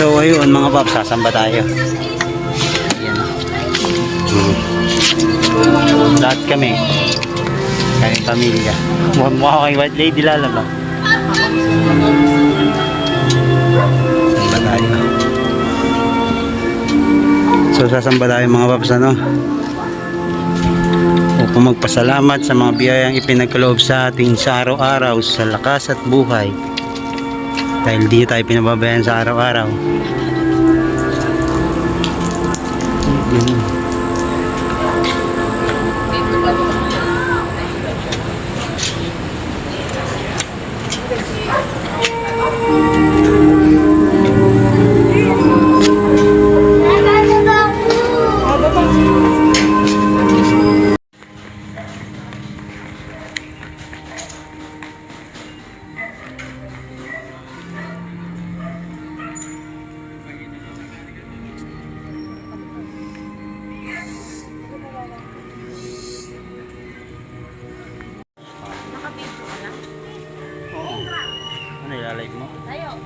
So ayun mga paps, sasamba tayo. Ayan. Hmm. Lahat kami. Kami pamilya. Mukha kay White Lady lalaba. Samba tayo. So sasamba tayo mga paps ano. Upang magpasalamat sa mga biyayang ipinagkaloob sa ating sa araw-araw sa lakas at buhay. Dahil di tayo pinababayan sa araw-araw. Nakabidyo Ano ilalive mo? Tayo. Tayo.